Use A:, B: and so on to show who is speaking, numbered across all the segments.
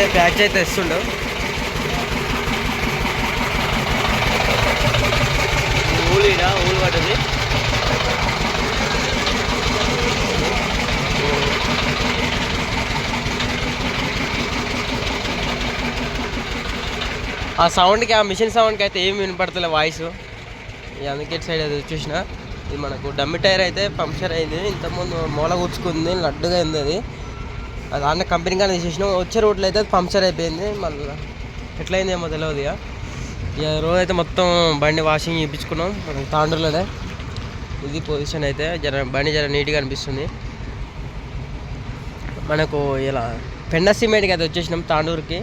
A: అయితే ప్యాచ్ అయితే ఇస్తుండు ఊలిడా ఊలు పడ్డది. ఆ సౌండ్కి ఆ మిషన్ సౌండ్కి అయితే ఏం వినపడతలే వాయిస్ అందుకే సైడ్ అది చూసిన. ఇది మనకు డమ్మి టైర్ అయితే పంక్చర్ అయింది. ఇంతకుముందు మూల కూర్చుకుంది లడ్డుగా అయింది అది. అన్న కంపెనీ కానీ తీసేసినాం వచ్చే రోడ్లో అయితే అది పంక్చర్ అయిపోయింది మళ్ళీ ఎట్లయిందేమో తెలియదు ఇక. ఇక రోజు అయితే మొత్తం బండి వాషింగ్ చేయించుకున్నాం మనం తాండూరులోనే. ఇది పొజిషన్ అయితే జర బండి జర నీట్గా అనిపిస్తుంది. మనకు ఇలా పెండ సిమెంట్కి అయితే వచ్చేసినాం తాండూరుకి.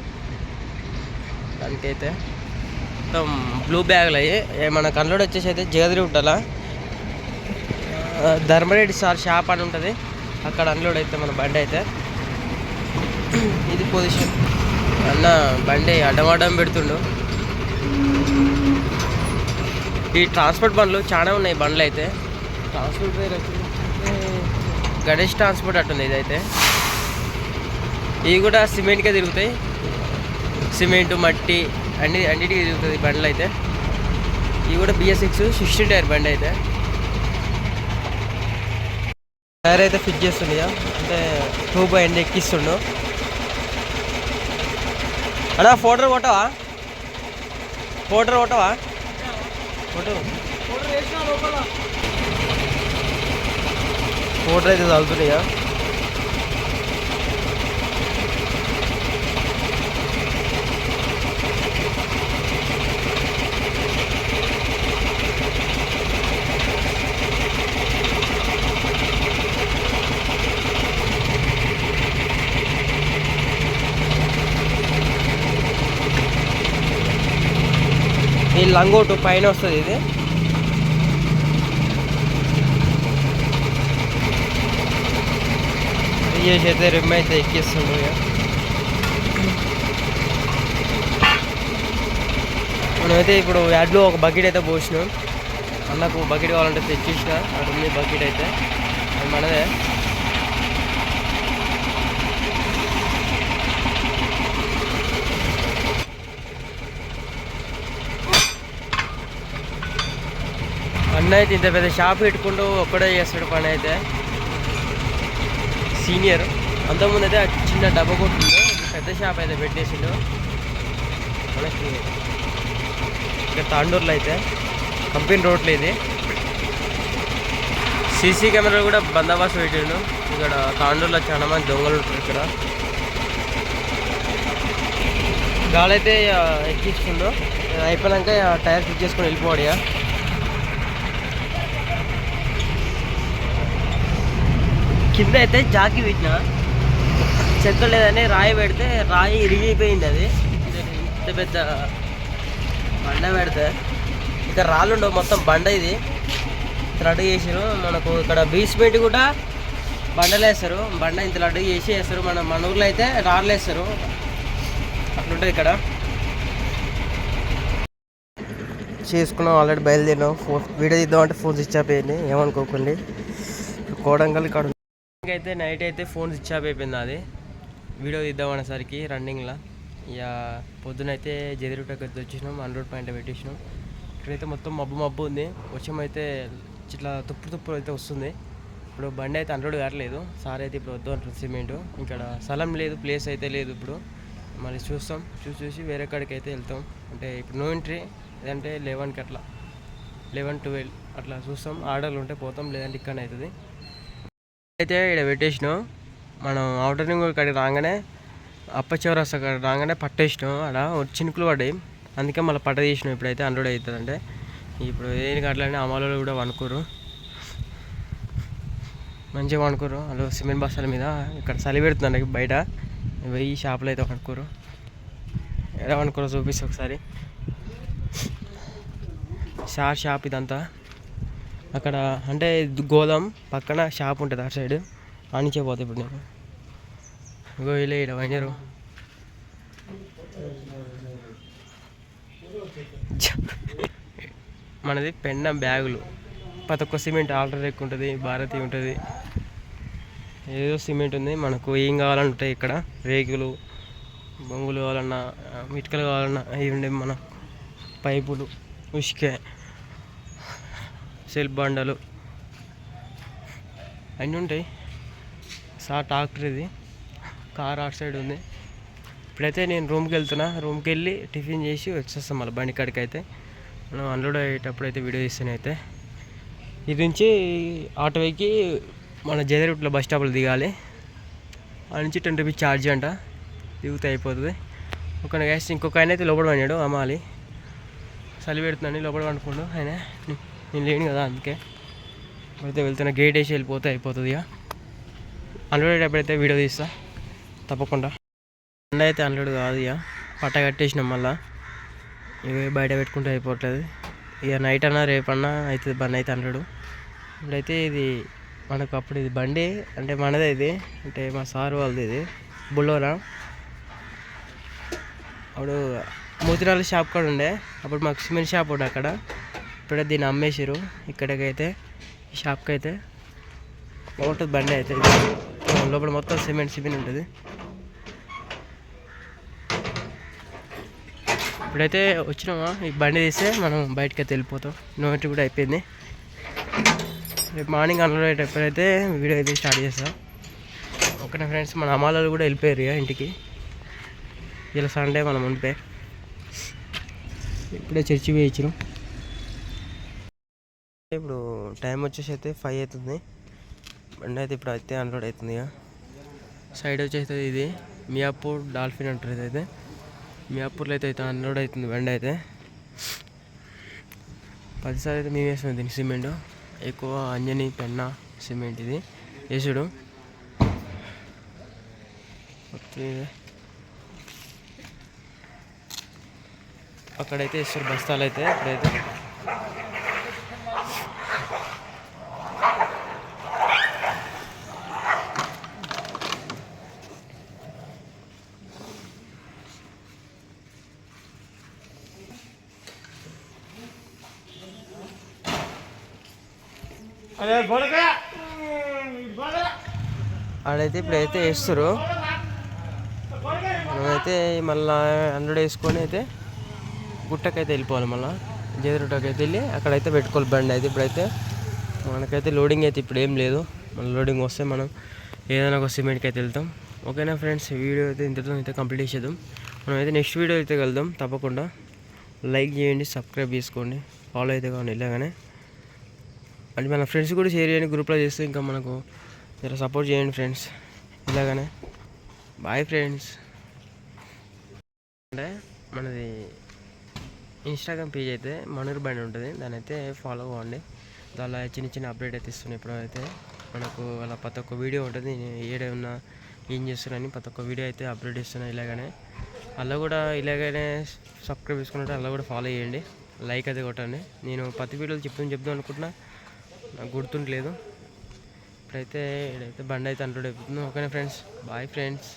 A: దానికైతే మొత్తం బ్లూ బ్యాగులు అయ్యి మన కన్లోడ్ వచ్చేసి అయితే జగదిరి ఉండాల ధర్మరెడ్డి సార్ షాప్ అని ఉంటుంది అక్కడ అన్లోడ్ అయితే మన బండి అయితే. ఇది పొజిషన్ అన్న బండి అడ్డం అడ్డం పెడుతుండు. ఈ ట్రాన్స్పోర్ట్ బండ్లు చాలా ఉన్నాయి బండ్లు అయితే. ట్రాన్స్పోర్ట్ పేరు వచ్చేసి గణేష్ ట్రాన్స్పోర్ట్ అట్టుంది ఇదైతే. ఇవి కూడా సిమెంట్కే తిరుగుతాయి. సిమెంట్ మట్టి అన్ని అన్నిటికీ తిరుగుతుంది బండ్లు అయితే. ఇవి కూడా బిఎస్ సిక్స్ సిక్స్టీన్ టైర్ బండి అయితే. టైర్ అయితే ఫిట్ చేస్తుండే అంటే టూ బై ఎండ్ ఎక్కిస్తుండు. అడా ఫోటో కొట్టవా? ఫోటో కొట్టవా? ఫోటో. ఫోటో అయితే చదువుతున్నాయా లంగోటు పైన వస్తుంది ఇది. చేసి అయితే రిమ్ అయితే ఎక్కిస్తుండ్రు ఇక. మనమైతే ఇప్పుడు యాడ్లో ఒక బకెట్ అయితే పోసినాం. అన్నకు బకెట్ కావాలంటే తెచ్చేసిన అక్కడ ఉంది బకెట్ అయితే. అది మనదే. అయితే ఇంత పెద్ద షాప్ పెట్టుకుంటూ ఒక్కడే చేస్తాడు పని అయితే. సీనియర్. అంతకుముందు అయితే చిన్న డబ్బా కొట్టిండు పెద్ద షాప్ అయితే పెట్టేసిండు. మనకి ఇక్కడ తాండూరులో అయితే కంపెనీ రోడ్లు ఇది. సీసీ కెమెరాలు కూడా బందోబస్తు పెట్టిండు. ఇక్కడ తాండూరులో చాలా మంది దొంగలు ఉంటారు ఇక్కడ. గాలి అయితే ఎక్కించుకుండు. ఇది అయిపోయినాక టైర్ ఫిట్ చేసుకొని వెళ్ళిపోవాలి కింద అయితే జాకి పెట్టిన. చెక్క లేదని రాయి పెడితే రాయి ఇరిగిపోయింది అది. ఇంత పెద్ద బండ పెడితే. ఇక్కడ రాళ్ళు ఉండవు మొత్తం బండ ఇది. థ్రెడ్ చేసారు మనకు ఇక్కడ బేస్మెంట్ కూడా బండలు వేస్తారు. బండ ఇంత లడ్డు చేసి వేస్తారు. మన మన ఊర్లో అయితే రాళ్ళు వేస్తారు. అట్లుంటుంది ఇక్కడ. చేసుకున్నాం ఆల్రెడీ బయలుదేరినాం. ఫోన్ వీడియో తీద్దామంటే ఫోన్ స్విచ్ ఆఫ్ అయ్యింది ఏమనుకోకండి. కోడంగల్ ఇక్కడ అయితే నైట్ అయితే ఫోన్ స్విచ్ ఆఫ్ అయిపోయింది అది వీడియో తీద్దాం అనేసరికి రన్నింగ్లో ఇక పొద్దునైతే జదిరుటకి అయితే వచ్చేసినాం రోడ్ పాయింట్ పెట్టేసినాం. ఇక్కడైతే మొత్తం మబ్బు మబ్బు ఉంది. వర్షం అయితే ఇట్లా తుప్పు తుప్పు అయితే వస్తుంది. ఇప్పుడు బండి అయితే అన్రోడ్ కావట్లేదు. సార్ అయితే ఇప్పుడు వద్దు అంటారు సిమెంట్. ఇక్కడ స్థలం లేదు ప్లేస్ అయితే లేదు ఇప్పుడు. మరి చూస్తాం. చూసి చూసి వేరే కాడికి అయితే వెళ్తాం. అంటే ఇప్పుడు నో ఎంట్రీ లేదంటే లెవెన్కి అట్లా. లెవెన్ ట్వెల్వ్ అట్లా చూస్తాం. ఆర్డర్లు ఉంటే పోతాం. లేదంటే ఇక్కడ అవుతుంది. అయితే ఇక్కడ పెట్టేసినాం. మనం అవుటర్ రింగ్ రాగానే అప్ప చివరస్తా రాగానే పట్టేసినాం. ఆడ చినుకులు పడ్డాయి. అందుకే మళ్ళీ పట్ట తీసినాం ఇప్పుడైతే అన్లోడ్ అవుతుందంటే. ఇప్పుడు దేనికి అట్లనే అమలు కూడా వణుకురు మంచిగా వణుకురు వాళ్ళు సిమెంట్ బస్తాల మీద ఇక్కడ చలి పెడుతుందండి బయట. వెయ్యి షాపులు అయితే వణుకురు ఎలా వనుకోరో చూపిస్తా ఒకసారి. షార్ షాప్ ఇదంతా. అక్కడ అంటే గోదాం పక్కన షాప్ ఉంటుంది అటు సైడ్. ఆనిచే పోతా ఇప్పుడు నేను. ఇంకో ఇలా ఇక్కడ వైనరు మనది పెండ బ్యాగులు. ప్రతి ఒక్క సిమెంట్ ఆల్ట్రాటెక్ ఉంటుంది భారతి ఉంటుంది. ఏదో సిమెంట్ ఉంది మనకు ఏం కావాలంటే ఇక్కడ. రేకులు బొంగులు కావాలన్నా ఆ, ఇటుకలు కావాలన్నా అవి ఉండే మన పైపులు ఉసికే. సెల్ బండలు. అన్నీ ఉంటాయి. సా ట్రాక్టర్ ఇది. కార్ అటు సైడ్ ఉంది. ఇప్పుడైతే నేను రూమ్కి వెళ్తున్నా. రూమ్కి వెళ్ళి టిఫిన్ చేసి వచ్చేస్తాం మళ్ళీ బండి కాడికి అయితే. మనం అన్లోడ్ అయ్యేటప్పుడు అయితే వీడియో తీస్తాను అయితే. ఇది నుంచి ఆటో ఎక్కి మన జయదరిట్లో బస్ స్టాప్లో దిగాలి. ఆ నుంచి టెన్ రూపీస్ ఛార్జ్ అంట. దిగుతే అయిపోతుంది. ఒక గ్యాస్ ఇంకొక ఆయన అయితే లోపల పడినాడు అమ్మాలి. చలి పెడుతున్నాను లోపల పండుకోండు. ఆయన నేను లేను కదా అందుకే. అయితే వెళ్తున్నా గేట్ వేసి వెళ్ళిపోతే అయిపోతుంది ఇక. అన్లోడ్ అయితే వీడియో తీస్తా. తప్పకుండా. బండి అయితే అన్లోడ్ కాదు ఇక. పట్ట కట్టేసినాం మళ్ళీ. ఇవి బయట పెట్టుకుంటే అయిపోవట్లేదు ఇక నైట్ అన్నా రేపన్నా అవుతుంది బండి అయితే అన్లోడ్ ఇప్పుడైతే ఇది మనకు అప్పుడు ఇది బండి. అంటే మనదే ఇది. అంటే మా సార్ వాళ్ళది ఇది. బుల్లోరా అప్పుడు మూతిరాల షాప్ కూడా ఉండే. అప్పుడు మాకు సిమెంట్ షాప్ ఉండే అక్కడ. ఇప్పుడే దీన్ని అమ్మేసారు ఇక్కడికైతే ఈ షాప్కి అయితే బాగుంటుంది బండి అయితే. లోపల మొత్తం సిమెంట్ సిమెంట్ ఉంటుంది. ఇప్పుడైతే వచ్చినామా? ఈ బండి తీస్తే మనం బయటకి అయితే వెళ్ళిపోతాం నోటి కూడా అయిపోయింది. రేపు మార్నింగ్ అన్లోడ్ ఎప్పుడైతే వీడియో అయితే స్టార్ట్ చేస్తాం. ఒకటే ఫ్రెండ్స్? మన అమ్మాలలు కూడా వెళ్ళిపోయారు ఇక ఇంటికి. ఇలా సండే మనం ఉంటే ఇప్పుడే చర్చి వేయించినాం ఇప్పుడు టైం వచ్చేసి అయితే ఫైవ్ అవుతుంది. బండి అయితే ఇప్పుడు అయితే అన్లోడ్ అవుతుంది ఇక. సైడ్ వచ్చేసి ఇది. మియాపూర్ డాల్ఫిన్ అంటారు ఇదైతే మియాపూర్లో అయితే అయితే అన్లోడ్ అవుతుంది బండి అయితే. పదిసార్లు అయితే మేము వేసాం దీనికి సిమెంట్. ఎక్కువ అంజని పెన్న సిమెంట్ ఇది వేసుడు. మొత్తం ఇదే. అక్కడైతే వేస్తారు బస్తాలు అయితే ఇప్పుడైతే. ఆడైతే ఇప్పుడైతే వేస్తారు మనమైతే మళ్ళీ హండ్రెడ్ వేసుకొని అయితే గుట్టకైతే వెళ్ళిపోవాలి మళ్ళీ. జేదిరుట్టకి అయితే వెళ్ళి అక్కడైతే పెట్టుకోవాలి బండి అయితే ఇప్పుడైతే. మనకైతే లోడింగ్ అయితే ఇప్పుడు ఏం లేదు. మన లోడింగ్ వస్తే మనం ఏదైనా ఒక సిమెంట్కి అయితే వెళ్తాం. ఓకేనా ఫ్రెండ్స్? వీడియో అయితే ఇంతతో అయితే కంప్లీట్ చేసేద్దాం. మనం అయితే నెక్స్ట్ వీడియో అయితే వెళ్దాం తప్పకుండా లైక్ చేయండి సబ్స్క్రైబ్ చేసుకోండి. ఫాలో అయితే కానీ ఇలాగానే అండ్ మన ఫ్రెండ్స్ కూడా షేర్ చేయండి గ్రూప్లో చేస్తే ఇంకా మనకు జర సపోర్ట్ చేయండి ఫ్రెండ్స్. ఇలాగానే. బాయ్ ఫ్రెండ్స్ అంటే మనది ఇన్స్టాగ్రామ్ పేజ్ అయితే మనూర్ బండి ఉంటుంది. దాని అయితే ఫాలో అవ్వండి. దానిలో చిన్న చిన్న అప్డేట్ అయితే ఇస్తున్నాయి. ఇప్పుడైతే మనకు అలా ప్రతి ఒక్క వీడియో ఉంటుంది. నేను ఏడే ఉన్నా ఏం చేస్తున్నాను ప్రతి ఒక్క వీడియో అయితే అప్డేట్ ఇస్తున్నాను ఇలాగనే. అలా కూడా ఇలాగనే సబ్స్క్రైబ్ చేసుకున్నట్టు అలా కూడా ఫాలో చేయండి. లైక్ అయితే కొట్టండి. నేను ప్రతి వీడియోలు చెప్తాను చెప్తాను అనుకుంటున్నా. నాకు గుర్తుండలేదు. ఇప్పుడైతే ఇక్కడైతే బండి అయితే అంటుడు అయిపోతుంది. ఓకేనా ఫ్రెండ్స్ బాయ్ ఫ్రెండ్స్